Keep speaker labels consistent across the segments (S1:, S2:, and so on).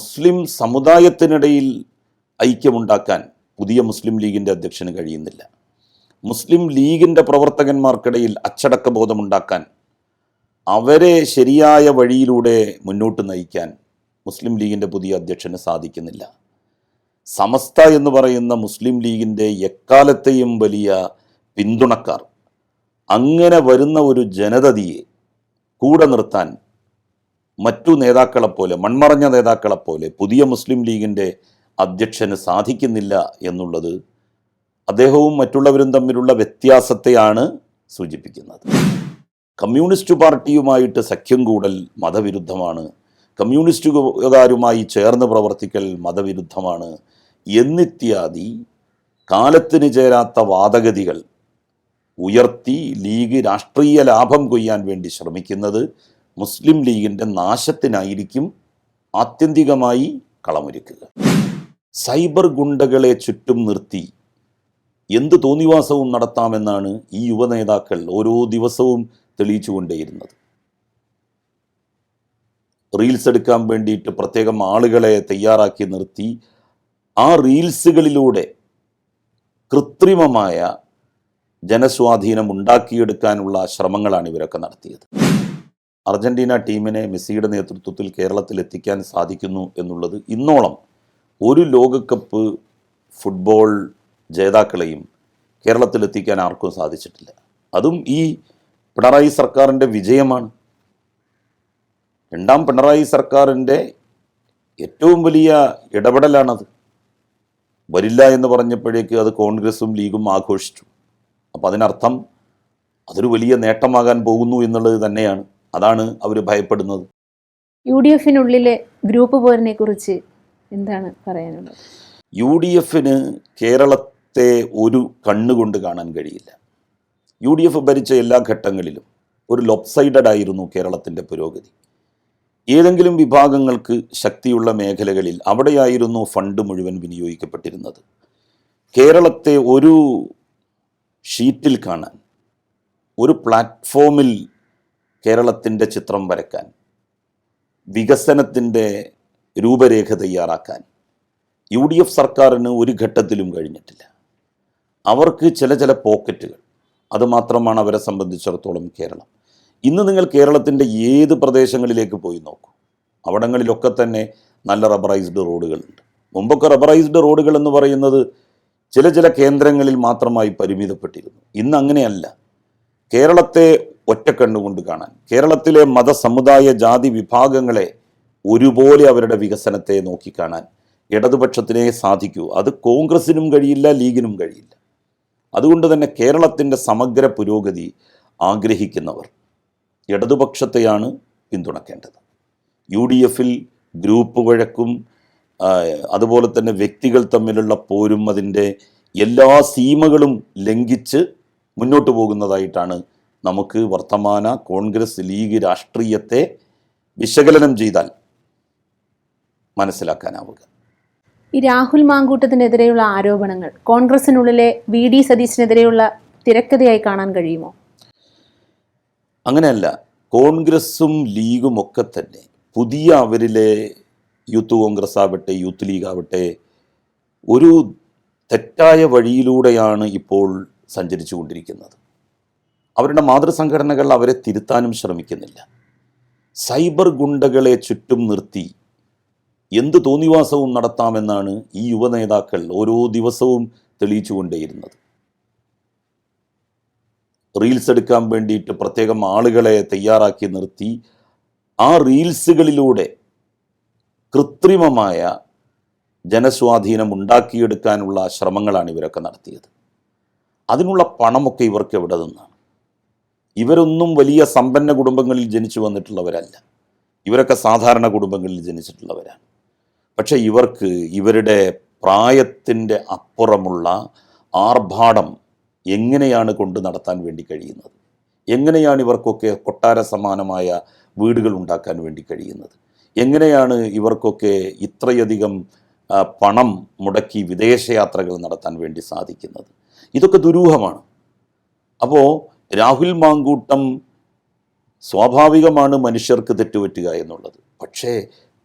S1: മുസ്ലിം സമുദായത്തിനിടയിൽ ഐക്യമുണ്ടാക്കാൻ പുതിയ മുസ്ലിം ലീഗിന്റെ അധ്യക്ഷന് കഴിയുന്നില്ല. മുസ്ലിം ലീഗിന്റെ പ്രവർത്തകന്മാർക്കിടയിൽ അച്ചടക്ക ബോധമുണ്ടാക്കാൻ അവരെ ശരിയായ വഴിയിലൂടെ മുന്നോട്ട് നയിക്കാൻ മുസ്ലിം ലീഗിന്റെ പുതിയ അധ്യക്ഷന് സാധിക്കുന്നില്ല. സമസ്ത എന്ന് പറയുന്ന മുസ്ലിം ലീഗിന്റെ എക്കാലത്തെയും വലിയ പിന്തുണക്കാർ അങ്ങനെ വരുന്ന ഒരു ജനതതിയെ കൂടെ നിർത്താൻ മറ്റു നേതാക്കളെപ്പോലെ മൺമറഞ്ഞ നേതാക്കളെപ്പോലെ പുതിയ മുസ്ലിം ലീഗിന്റെ അധ്യക്ഷന് സാധിക്കുന്നില്ല എന്നുള്ളത് അദ്ദേഹവും മറ്റുള്ളവരും തമ്മിലുള്ള വ്യത്യാസത്തെയാണ് സൂചിപ്പിക്കുന്നത്. കമ്മ്യൂണിസ്റ്റ് പാർട്ടിയുമായിട്ട് സഖ്യം കൂടൽ മതവിരുദ്ധമാണ്. കമ്മ്യൂണിസ്റ്റുകാരുമായി ചേർന്ന് പ്രവർത്തിക്കൽ മതവിരുദ്ധമാണ്. എന്നിത്യാദി കാലത്തിന് ചേരാത്ത വാദഗതികൾ ഉയർത്തി ലീഗ് രാഷ്ട്രീയ ലാഭം കൊയ്യാൻ വേണ്ടി ശ്രമിക്കുന്നത് മുസ്ലിം ലീഗിന്റെ നാശത്തിനായിരിക്കും ആത്യന്തികമായി കളമൊരുക്കുക. സൈബർ ഗുണ്ടകളെ ചുറ്റും നിർത്തി എന്ത് തോന്നിവാസവും നടത്താമെന്നാണ് ഈ യുവനേതാക്കൾ ഓരോ ദിവസവും തെളിയിച്ചുകൊണ്ടേയിരുന്നത്. റീൽസ് എടുക്കാൻ വേണ്ടിയിട്ട് പ്രത്യേകം ആളുകളെ തയ്യാറാക്കി നിർത്തി ആ റീൽസുകളിലൂടെ കൃത്രിമമായ ജനസ്വാധീനം ഉണ്ടാക്കിയെടുക്കാനുള്ള ശ്രമങ്ങളാണ് ഇവരൊക്കെ നടത്തിയത്. അർജന്റീന ടീമിനെ മെസ്സിയുടെ നേതൃത്വത്തിൽ കേരളത്തിൽ എത്തിക്കാൻ സാധിക്കുന്നു എന്നുള്ളത് ഇന്നോളം ഒരു ലോകകപ്പ് ഫുട്ബോൾ ജേതാക്കളെയും കേരളത്തിൽ എത്തിക്കാൻ ആർക്കും സാധിച്ചിട്ടില്ല. അതും ഈ പിണറായി സർക്കാരിന്റെ വിജയമാണ്. രണ്ടാം പിണറായി സർക്കാരിന്റെ ഏറ്റവും വലിയ ഇടപെടലാണത്. വരില്ല എന്ന് പറഞ്ഞപ്പോഴേക്ക് അത് കോൺഗ്രസും ലീഗും ആഘോഷിച്ചു. അപ്പം അതിനർത്ഥം അതൊരു വലിയ നേട്ടമാകാൻ പോകുന്നു എന്നുള്ളത് തന്നെയാണ്. അതാണ് അവർ ഭയപ്പെടുന്നത്.
S2: യു ഡി എഫിനുള്ളിലെ ഗ്രൂപ്പ് പോരിനെ കുറിച്ച് എന്താണ് പറയാനുള്ളത്?
S1: യു ഡി എഫിന് കേരളത്തെ ഒരു കണ്ണുകൊണ്ട് കാണാൻ കഴിയില്ല. യു ഡി എഫ് ഭരിച്ച എല്ലാ ഘട്ടങ്ങളിലും ഒരു ലൊപ്സൈഡഡ് ആയിരുന്നു കേരളത്തിന്റെ പുരോഗതി. ഏതെങ്കിലും വിഭാഗങ്ങൾക്ക് ശക്തിയുള്ള മേഖലകളിൽ അവിടെയായിരുന്നു ഫണ്ട് മുഴുവൻ വിനിയോഗിക്കപ്പെട്ടിരുന്നത്. കേരളത്തെ ഒരു ഷീറ്റിൽ കാണാൻ ഒരു പ്ലാറ്റ്ഫോമിൽ കേരളത്തിന്റെ ചിത്രം വരക്കാൻ വികസനത്തിന്റെ രൂപരേഖ തയ്യാറാക്കാൻ യു ഡി എഫ് സർക്കാരിന് ഒരു ഘട്ടത്തിലും കഴിഞ്ഞിട്ടില്ല. അവർക്ക് ചില ചില പോക്കറ്റുകൾ അതുമാത്രമാണ് അവരെ സംബന്ധിച്ചിടത്തോളം കേരളം. ഇന്ന് നിങ്ങൾ കേരളത്തിന്റെ ഏത് പ്രദേശങ്ങളിലേക്ക് പോയി നോക്കൂ അവിടങ്ങളിലൊക്കെ തന്നെ നല്ല റബ്ബറൈസ്ഡ് റോഡുകളുണ്ട്. മുമ്പൊക്കെ റബ്ബറൈസ്ഡ് റോഡുകൾ എന്ന് പറയുന്നത് ചില ചില കേന്ദ്രങ്ങളിൽ മാത്രമായി പരിമിതപ്പെട്ടിരുന്നു. ഇന്ന് അങ്ങനെയല്ല. കേരളത്തെ ഒറ്റക്കണ്ണുകൊണ്ട് കാണാൻ. കേരളത്തിലെ മതസമുദായ ജാതി വിഭാഗങ്ങളെ ഒരുപോലെ അവരുടെ വികസനത്തെ നോക്കിക്കാണാൻ ഇടതുപക്ഷത്തിനെ സാധിക്കൂ. അത് കോൺഗ്രസിനും കഴിയില്ല ലീഗിനും കഴിയില്ല. അതുകൊണ്ട് തന്നെ കേരളത്തിന്റെ സമഗ്ര പുരോഗതി ആഗ്രഹിക്കുന്നവർ ഇടതുപക്ഷത്തെയാണ് പിന്തുണക്കേണ്ടത്. യു ഡി എഫിൽ ഗ്രൂപ്പ് വഴക്കും അതുപോലെ തന്നെ വ്യക്തികൾ തമ്മിലുള്ള പോരും അതിന്റെ എല്ലാ സീമകളും ലംഘിച്ച് മുന്നോട്ട് പോകുന്നതായിട്ടാണ് നമുക്ക് വർത്തമാന കോൺഗ്രസ് ലീഗ് രാഷ്ട്രീയത്തെ വിശകലനം ചെയ്താൽ മനസ്സിലാക്കാനാവുക.
S2: ഈ രാഹുൽ മാങ്കൂട്ടത്തിനെതിരെയുള്ള ആരോപണങ്ങൾ കോൺഗ്രസിനുള്ളിലെ വി ഡി സതീശിനെതിരെയുള്ള തിരക്കഥയായി കാണാൻ കഴിയുമോ?
S1: അങ്ങനെയല്ല കോൺഗ്രസും ലീഗും ഒക്കെ തന്നെ പുതിയ അവരിലെ യൂത്ത് കോൺഗ്രസ് ആവട്ടെ യൂത്ത് ലീഗ് ആവട്ടെ ഒരു തെറ്റായ വഴിയിലൂടെയാണ് ഇപ്പോൾ സഞ്ചരിച്ചു കൊണ്ടിരിക്കുന്നത് അവരുടെ മാതൃസംഘടനകൾ അവരെ തിരുത്താനും ശ്രമിക്കുന്നില്ല. സൈബർ ഗുണ്ടകളെ ചുറ്റും നിർത്തി എന്ത് തോന്നിവാസവും നടത്താമെന്നാണ് ഈ യുവനേതാക്കൾ ഓരോ ദിവസവും തെളിയിച്ചുകൊണ്ടേയിരുന്നത്. റീൽസ് എടുക്കാൻ വേണ്ടിയിട്ട് പ്രത്യേകം ആളുകളെ തയ്യാറാക്കി നിർത്തി ആ റീൽസുകളിലൂടെ കൃത്രിമമായ ജനസ്വാധീനം ഉണ്ടാക്കിയെടുക്കാനുള്ള ശ്രമങ്ങളാണ് ഇവരൊക്കെ നടത്തിയത്. അതിനുള്ള പണമൊക്കെ ഇവർക്ക് എവിടെ നിന്നാണ്? ഇവരൊന്നും വലിയ സമ്പന്ന കുടുംബങ്ങളിൽ ജനിച്ചു വന്നിട്ടുള്ളവരല്ല. ഇവരൊക്കെ സാധാരണ കുടുംബങ്ങളിൽ ജനിച്ചിട്ടുള്ളവരാണ്. പക്ഷേ ഇവർക്ക് ഇവരുടെ പ്രായത്തിന്റെ അപ്പുറമുള്ള ആർഭാടം എങ്ങനെയാണ് കൊണ്ട് നടത്താൻ വേണ്ടി കഴിയുന്നത്? എങ്ങനെയാണ് ഇവർക്കൊക്കെ കൊട്ടാര സമാനമായ വീടുകൾ ഉണ്ടാക്കാൻ വേണ്ടി കഴിയുന്നത്? എങ്ങനെയാണ് ഇവർക്കൊക്കെ ഇത്രയധികം പണം മുടക്കി വിദേശയാത്രകൾ നടത്താൻ വേണ്ടി സാധിക്കുന്നത്? ഇതൊക്കെ ദുരൂഹമാണ്. അപ്പോൾ രാഹുൽ മാങ്കൂട്ടം സ്വാഭാവികമാണ് മനുഷ്യർക്ക് തെറ്റുപറ്റുക എന്നുള്ളത്. പക്ഷേ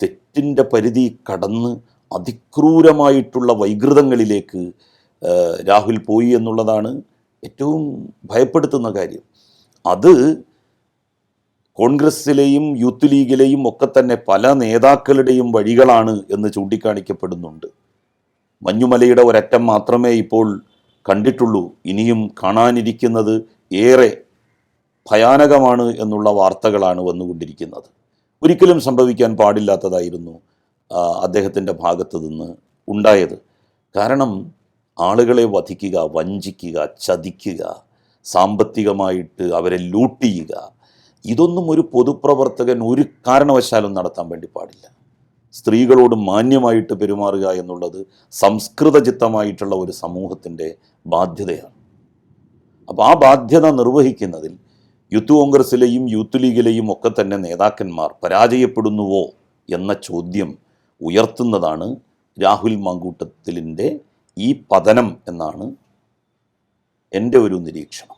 S1: തെറ്റിന്റെ പരിധി കടന്ന് അതിക്രൂരമായിട്ടുള്ള വൈകൃതങ്ങളിലേക്ക് രാഹുൽ പോയി എന്നുള്ളതാണ് ഏറ്റവും ഭയപ്പെടുത്തുന്ന കാര്യം. അത് കോൺഗ്രസ്സിലെയും യൂത്ത് ലീഗിലെയും ഒക്കെ തന്നെ പല നേതാക്കളുടെയും വഴികളാണ് എന്ന് ചൂണ്ടിക്കാണിക്കപ്പെടുന്നുണ്ട്. മഞ്ഞുമലയുടെ ഒരറ്റം മാത്രമേ ഇപ്പോൾ കണ്ടിട്ടുള്ളൂ. ഇനിയും കാണാനിരിക്കുന്നത് ഏറെ ഭയാനകമാണ് എന്നുള്ള വാർത്തകളാണ് വന്നുകൊണ്ടിരിക്കുന്നത്. ഒരിക്കലും സംഭവിക്കാൻ പാടില്ലാത്തതായിരുന്നു അദ്ദേഹത്തിന്റെ ഭാഗത്തു നിന്ന് ഉണ്ടായത്. കാരണം ആളുകളെ വധിക്കുക വഞ്ചിക്കുക ചതിക്കുക സാമ്പത്തികമായിട്ട് അവരെ ലൂട്ട് ചെയ്യുക ഇതൊന്നും ഒരു പൊതുപ്രവർത്തകൻ ഒരു കാരണവശാലും നടത്താൻ വേണ്ടി പാടില്ല. സ്ത്രീകളോട് മാന്യമായിട്ട് പെരുമാറുക എന്നുള്ളത് സംസ്കൃതചിത്തമായിട്ടുള്ള ഒരു സമൂഹത്തിന്റെ ബാധ്യതയാണ്. അപ്പോൾ ആ ബാധ്യത നിർവഹിക്കുന്നതിൽ യൂത്ത് കോൺഗ്രസിലെയും യൂത്ത് ലീഗിലെയും ഒക്കെ തന്നെ നേതാക്കന്മാർ പരാജയപ്പെടുന്നുവോ എന്ന ചോദ്യം ഉയർത്തുന്നതാണ് രാഹുൽ മാങ്കൂട്ടത്തിലിന്റെ ഈ പതനം എന്നാണ് എന്റെ ഒരു നിരീക്ഷണം.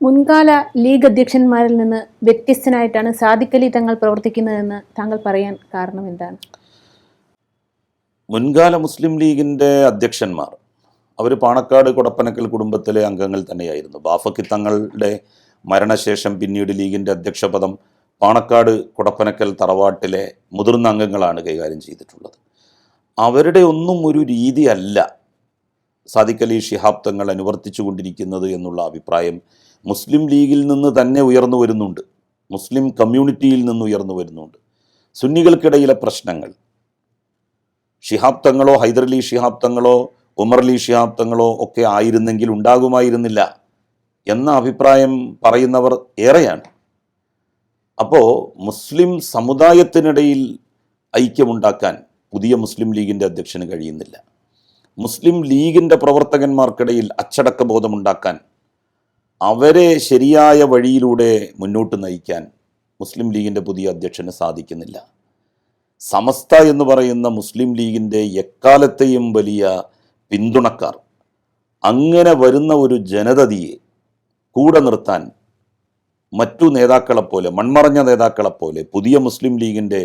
S2: മുൻകാല ലീഗ് അധ്യക്ഷന്മാരിൽ നിന്ന് വ്യത്യസ്തനായിട്ടാണ് സാദിഖലി തങ്ങൾ പ്രവർത്തിക്കുന്നതെന്ന് താങ്കൾ പറയാൻ കാരണം എന്താണ്?
S1: മുൻകാല മുസ്ലിം ലീഗിന്റെ അധ്യക്ഷന്മാർ അവർ പാണക്കാട് കൊടപ്പനക്കൽ കുടുംബത്തിലെ അംഗങ്ങൾ തന്നെയായിരുന്നു. ബാഫക്കി തങ്ങളുടെ മരണശേഷം പിന്നീട് ലീഗിന്റെ അധ്യക്ഷപദം പാണക്കാട് കൊടപ്പനക്കൽ തറവാട്ടിലെ മുതിർന്ന അംഗങ്ങളാണ് കൈകാര്യം ചെയ്തിട്ടുള്ളത്. അവരുടെ ഒന്നും ഒരു രീതിയല്ല സാദിഖ് അലി ഷിഹാബ് തങ്ങൾ അനുവർത്തിച്ചു കൊണ്ടിരിക്കുന്നത് എന്നുള്ള അഭിപ്രായം മുസ്ലിം ലീഗിൽ നിന്ന് തന്നെ ഉയർന്നു വരുന്നുണ്ട്. മുസ്ലിം കമ്മ്യൂണിറ്റിയിൽ നിന്ന് ഉയർന്നു വരുന്നുണ്ട്. സുന്നികൾക്കിടയിലെ പ്രശ്നങ്ങൾ. ഷിഹാബ് തങ്ങളോ ഹൈദരലി ഷിഹാബ് തങ്ങളോ ഉമർ അലി ഒക്കെ ആയിരുന്നെങ്കിൽ ഉണ്ടാകുമായിരുന്നില്ല എന്ന അഭിപ്രായം പറയുന്നവർ ഏറെയാണ്. അപ്പോൾ മുസ്ലിം സമുദായത്തിനിടയിൽ ഐക്യമുണ്ടാക്കാൻ പുതിയ മുസ്ലിം ലീഗിന്റെ അധ്യക്ഷന് കഴിയുന്നില്ല. മുസ്ലിം ലീഗിന്റെ പ്രവർത്തകന്മാർക്കിടയിൽ അച്ചടക്ക ബോധമുണ്ടാക്കാൻ അവരെ ശരിയായ വഴിയിലൂടെ മുന്നോട്ട് നയിക്കാൻ മുസ്ലിം ലീഗിന്റെ പുതിയ അധ്യക്ഷന് സാധിക്കുന്നില്ല. സമസ്ത എന്ന് പറയുന്ന മുസ്ലിം ലീഗിന്റെ എക്കാലത്തെയും വലിയ പിന്തുണക്കാർ. അങ്ങനെ വരുന്ന ഒരു ജനതയെ കൂടെ നിർത്താൻ മറ്റു നേതാക്കളെപ്പോലെ മൺമറഞ്ഞ നേതാക്കളെപ്പോലെ പുതിയ മുസ്ലിം ലീഗിന്റെ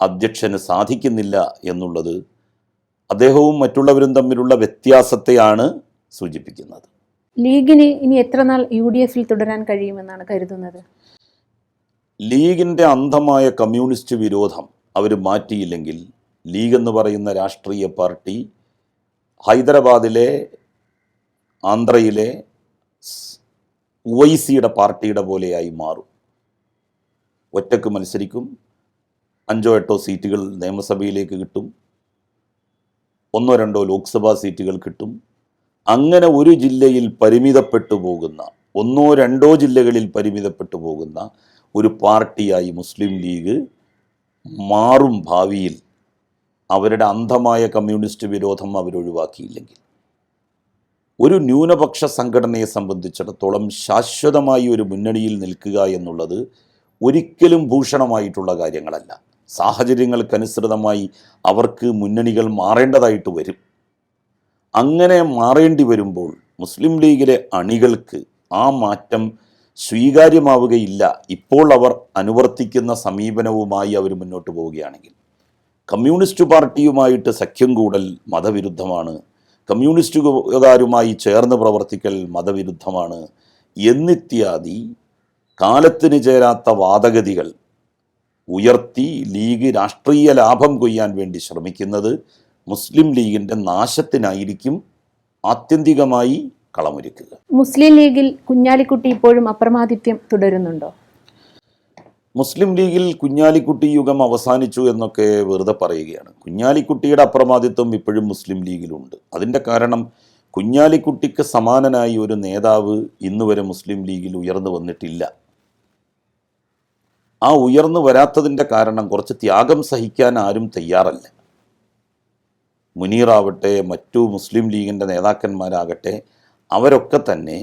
S1: അധ്യക്ഷന് സാധിക്കുന്നില്ല എന്നുള്ളത് അദ്ദേഹവും മറ്റുള്ളവരും തമ്മിലുള്ള വ്യത്യാസത്തെയാണ് സൂചിപ്പിക്കുന്നത്.
S2: ലീഗിന് ഇനി എത്ര നാൾ യു ഡി എഫിൽ തുടരാൻ കഴിയുമെന്നാണ് കരുതുന്നത്?
S1: ലീഗിന്റെ അന്ധമായ കമ്മ്യൂണിസ്റ്റ് വിരോധം അവർ മാറ്റിയില്ലെങ്കിൽ ലീഗ് എന്ന് പറയുന്ന രാഷ്ട്രീയ പാർട്ടി ഹൈദരാബാദിലെ ആന്ധ്രയിലെ ഒവൈസിയുടെ പാർട്ടിയുടെ പോലെയായി മാറും. ഒറ്റയ്ക്ക് മത്സരിക്കും. അഞ്ചോ എട്ടോ സീറ്റുകൾ നിയമസഭയിലേക്ക് കിട്ടും. ഒന്നോ രണ്ടോ ലോക്സഭാ സീറ്റുകൾ കിട്ടും. അങ്ങനെ ഒരു ജില്ലയിൽ പരിമിതപ്പെട്ടു പോകുന്ന ഒന്നോ രണ്ടോ ജില്ലകളിൽ പരിമിതപ്പെട്ടു പോകുന്ന ഒരു പാർട്ടിയായി മുസ്ലിം ലീഗ് മാറും ഭാവിയിൽ. അവരുടെ അന്ധമായ കമ്മ്യൂണിസ്റ്റ് വിരോധം അവരൊഴിവാക്കിയില്ലെങ്കിൽ. ഒരു ന്യൂനപക്ഷ സംഘടനയെ സംബന്ധിച്ചിടത്തോളം ശാശ്വതമായി ഒരു മുന്നണിയിൽ നിൽക്കുക എന്നുള്ളത് ഒരിക്കലും ഭൂഷണമായിട്ടുള്ള കാര്യങ്ങളല്ല. സാഹചര്യങ്ങൾക്കനുസൃതമായി അവർക്ക് മുന്നണികൾ മാറേണ്ടതായിട്ട് വരും. അങ്ങനെ മാറേണ്ടി വരുമ്പോൾ മുസ്ലിം ലീഗിലെ അണികൾക്ക് ആ മാറ്റം സ്വീകാര്യമാവുകയില്ല. ഇപ്പോൾ അവർ അനുവർത്തിക്കുന്ന സമീപനവുമായി അവർ മുന്നോട്ട് പോവുകയാണെങ്കിൽ. കമ്മ്യൂണിസ്റ്റ് പാർട്ടിയുമായിട്ട് സഖ്യം കൂടൽ മതവിരുദ്ധമാണ്. കമ്മ്യൂണിസ്റ്റുകാരുമായി ചേർന്ന് പ്രവർത്തിക്കൽ മതവിരുദ്ധമാണ്. എന്നിത്യാദി കാലത്തിന് ചേരാത്ത വാദഗതികൾ ഉയർത്തി ലീഗ് രാഷ്ട്രീയ ലാഭം കൊയ്യാൻ വേണ്ടി ശ്രമിക്കുന്നത് മുസ്ലിം ലീഗിന്റെ നാശത്തിനായിരിക്കും ആത്യന്തികമായി കളമൊരുക്കുക.
S2: മുസ്ലിം ലീഗിൽ കുഞ്ഞാലിക്കുട്ടി ഇപ്പോഴും അപ്രമാദിത്യം തുടരുന്നുണ്ടോ?
S1: മുസ്ലിം ലീഗിൽ കുഞ്ഞാലിക്കുട്ടി യുഗം അവസാനിച്ചു എന്നൊക്കെ വെറുതെ പറയുകയാണ്. കുഞ്ഞാലിക്കുട്ടിയുടെ അപ്രമാദിത്വം ഇപ്പോഴും മുസ്ലിം ലീഗിലുണ്ട്. അതിന്റെ കാരണം കുഞ്ഞാലിക്കുട്ടിക്ക് സമാനനായി ഒരു നേതാവ് ഇന്ന് വരെ മുസ്ലിം ലീഗിൽ ഉയർന്നു വന്നിട്ടില്ല. ആ ഉയർന്നു വരാത്തതിന്റെ കാരണം കുറച്ച് ത്യാഗം സഹിക്കാൻ ആരും തയ്യാറല്ല. മുനീറാവട്ടെ മറ്റു മുസ്ലിം ലീഗിന്റെ നേതാക്കന്മാരാകട്ടെ അവരൊക്കെ തന്നെ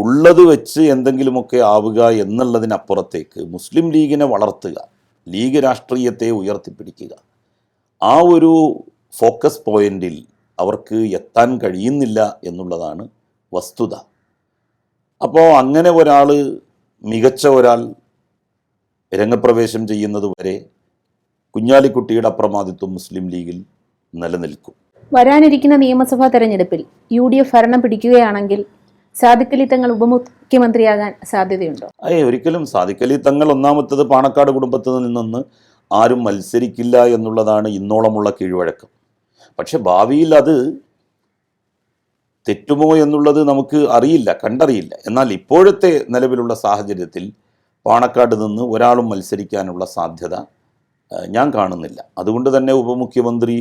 S1: ഉള്ളത് വെച്ച് എന്തെങ്കിലുമൊക്കെ ആവുക എന്നുള്ളതിനപ്പുറത്തേക്ക് മുസ്ലിം ലീഗിനെ വളർത്തുക ലീഗ് രാഷ്ട്രീയത്തെ ഉയർത്തിപ്പിടിക്കുക. ആ ഒരു ഫോക്കസ് പോയിന്റിൽ അവർക്ക് എത്താൻ കഴിയുന്നില്ല എന്നുള്ളതാണ് വസ്തുത. അപ്പോൾ അങ്ങനെ ഒരാൾ മികച്ച ഒരാൾ രംഗപ്രവേശം ചെയ്യുന്നത് വരെ കുഞ്ഞാലിക്കുട്ടിയുടെ അപ്രമാദിത്വം മുസ്ലിം ലീഗിൽ നിലനിൽക്കും.
S2: വരാനിരിക്കുന്ന നിയമസഭാ തെരഞ്ഞെടുപ്പിൽ യു ഡി എഫ് ഭരണം പിടിക്കുകയാണെങ്കിൽ സാദിഖലി തങ്ങൾ ഉപമുഖ്യമന്ത്രിയാകാൻ സാധ്യതയുണ്ടോ?
S1: അയ്യേ ഒരിക്കലും സാധിക്കലി തങ്ങൾ ഒന്നാമത്തത് പാണക്കാട് കുടുംബത്തിൽ നിന്നൊന്ന് ആരും മത്സരിക്കില്ല എന്നുള്ളതാണ് ഇന്നോളമുള്ള കീഴ്വഴക്കം. പക്ഷെ ഭാവിയിൽ അത് തെറ്റുമോ എന്നുള്ളത് നമുക്ക് അറിയില്ല കണ്ടറിയില്ല. എന്നാൽ ഇപ്പോഴത്തെ നിലവിലുള്ള സാഹചര്യത്തിൽ പാണക്കാട് നിന്ന് ഒരാളും മത്സരിക്കാനുള്ള സാധ്യത ഞാൻ കാണുന്നില്ല. അതുകൊണ്ട് തന്നെ ഉപമുഖ്യമന്ത്രി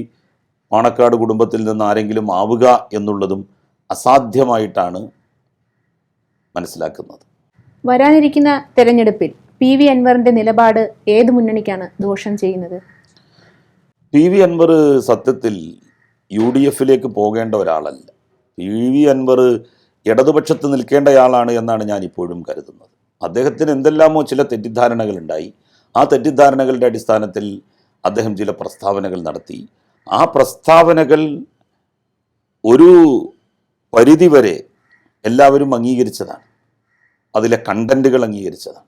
S1: പാണക്കാട് കുടുംബത്തിൽ നിന്ന് ആരെങ്കിലും ആവുക എന്നുള്ളതും അസാധ്യമായിട്ടാണ് മനസ്സിലാക്കുന്നത്.
S2: വരാനിരിക്കുന്ന തെരഞ്ഞെടുപ്പിൽ പി വി അൻവറിന്റെ നിലപാട് ഏത് മുന്നണിക്കാണ് ദോഷം ചെയ്യുന്നത്?
S1: പി വി അൻവർ സത്യത്തിൽ യു ഡി എഫിലേക്ക് പോകേണ്ട ഒരാളല്ല. പി വി അൻവർ ഇടതുപക്ഷത്ത് നിൽക്കേണ്ടയാളാണ് എന്നാണ് ഞാൻ ഇപ്പോഴും കരുതുന്നത്. അദ്ദേഹത്തിന് എന്തെല്ലാമോ ചില തെറ്റിദ്ധാരണകളുണ്ടായി ആ തെറ്റിദ്ധാരണകളുടെ അടിസ്ഥാനത്തിൽ അദ്ദേഹം ചില പ്രസ്താവനകൾ നടത്തി. ആ പ്രസ്താവനകൾ ഒരു പരിധിവരെ എല്ലാവരും അംഗീകരിച്ചതാണ്. അതിലെ കണ്ടന്റുകൾ അംഗീകരിച്ചത്.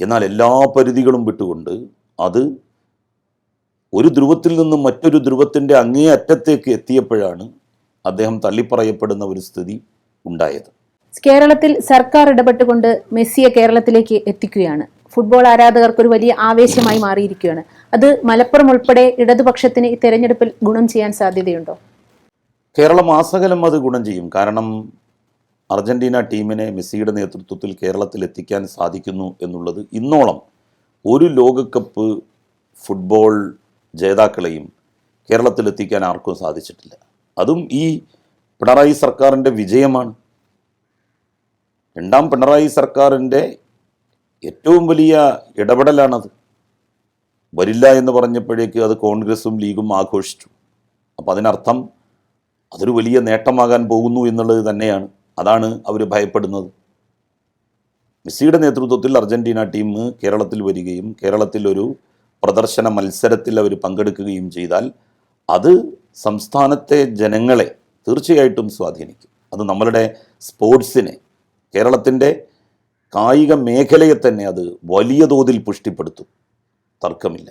S1: എന്നാൽ എല്ലാ പരിധികളും വിട്ടുകൊണ്ട് അത് ഒരു ധ്രുവത്തിൽ നിന്നും മറ്റൊരു ധ്രുവത്തിന്റെ അങ്ങേ അറ്റത്തേക്ക് എത്തിയപ്പോഴാണ് അദ്ദേഹം തള്ളിപ്പറയപ്പെടുന്ന ഒരു സ്ഥിതി ഉണ്ടായത്.
S2: കേരളത്തിൽ സർക്കാർ ഇടപെട്ടുകൊണ്ട് മെസ്സിയെ കേരളത്തിലേക്ക് എത്തിക്കുകയാണ്. ഫുട്ബോൾ ആരാധകർക്ക് ഒരു വലിയ ആവേശമായി മാറിയിരിക്കുകയാണ്. അത് മലപ്പുറം ഉൾപ്പെടെ ഇടതുപക്ഷത്തിന് ഈ തെരഞ്ഞെടുപ്പിൽ ഗുണം ചെയ്യാൻ സാധ്യതയുണ്ടോ?
S1: കേരളം ആസകലം അത് ഗുണം ചെയ്യും. കാരണം അർജന്റീന ടീമിനെ മെസ്സിയുടെ നേതൃത്വത്തിൽ കേരളത്തിൽ എത്തിക്കാൻ സാധിക്കുന്നു എന്നുള്ളത് ഇന്നോളം ഒരു ലോകകപ്പ് ഫുട്ബോൾ ജേതാക്കളെയും കേരളത്തിൽ എത്തിക്കാൻ ആർക്കും സാധിച്ചിട്ടില്ല. അതും ഈ പിണറായി സർക്കാരിന്റെ വിജയമാണ്. രണ്ടാം പിണറായി സർക്കാരിന്റെ ഏറ്റവും വലിയ ഇടപെടലാണത്. വരില്ല എന്ന് പറഞ്ഞപ്പോഴേക്ക് അത് കോൺഗ്രസും ലീഗും ആഘോഷിച്ചു. അപ്പോൾ അതിനർത്ഥം അതൊരു വലിയ നേട്ടമാകാൻ പോകുന്നു എന്നുള്ളത് തന്നെയാണ്. അതാണ് അവർ ഭയപ്പെടുന്നത്. മെസ്സിയുടെ നേതൃത്വത്തിൽ അർജന്റീന ടീം കേരളത്തിൽ വരികയും കേരളത്തിൽ ഒരു പ്രദർശന മത്സരത്തിൽ അവർ പങ്കെടുക്കുകയും ചെയ്താൽ അത് സംസ്ഥാനത്തെ ജനങ്ങളെ തീർച്ചയായിട്ടും സ്വാധീനിക്കും. അത് നമ്മളുടെ സ്പോർട്സിനെ കേരളത്തിന്റെ കായിക മേഖലയെ തന്നെ അത് വലിയ തോതിൽ പുഷ്ടിപ്പെടുത്തും. തർക്കമില്ല.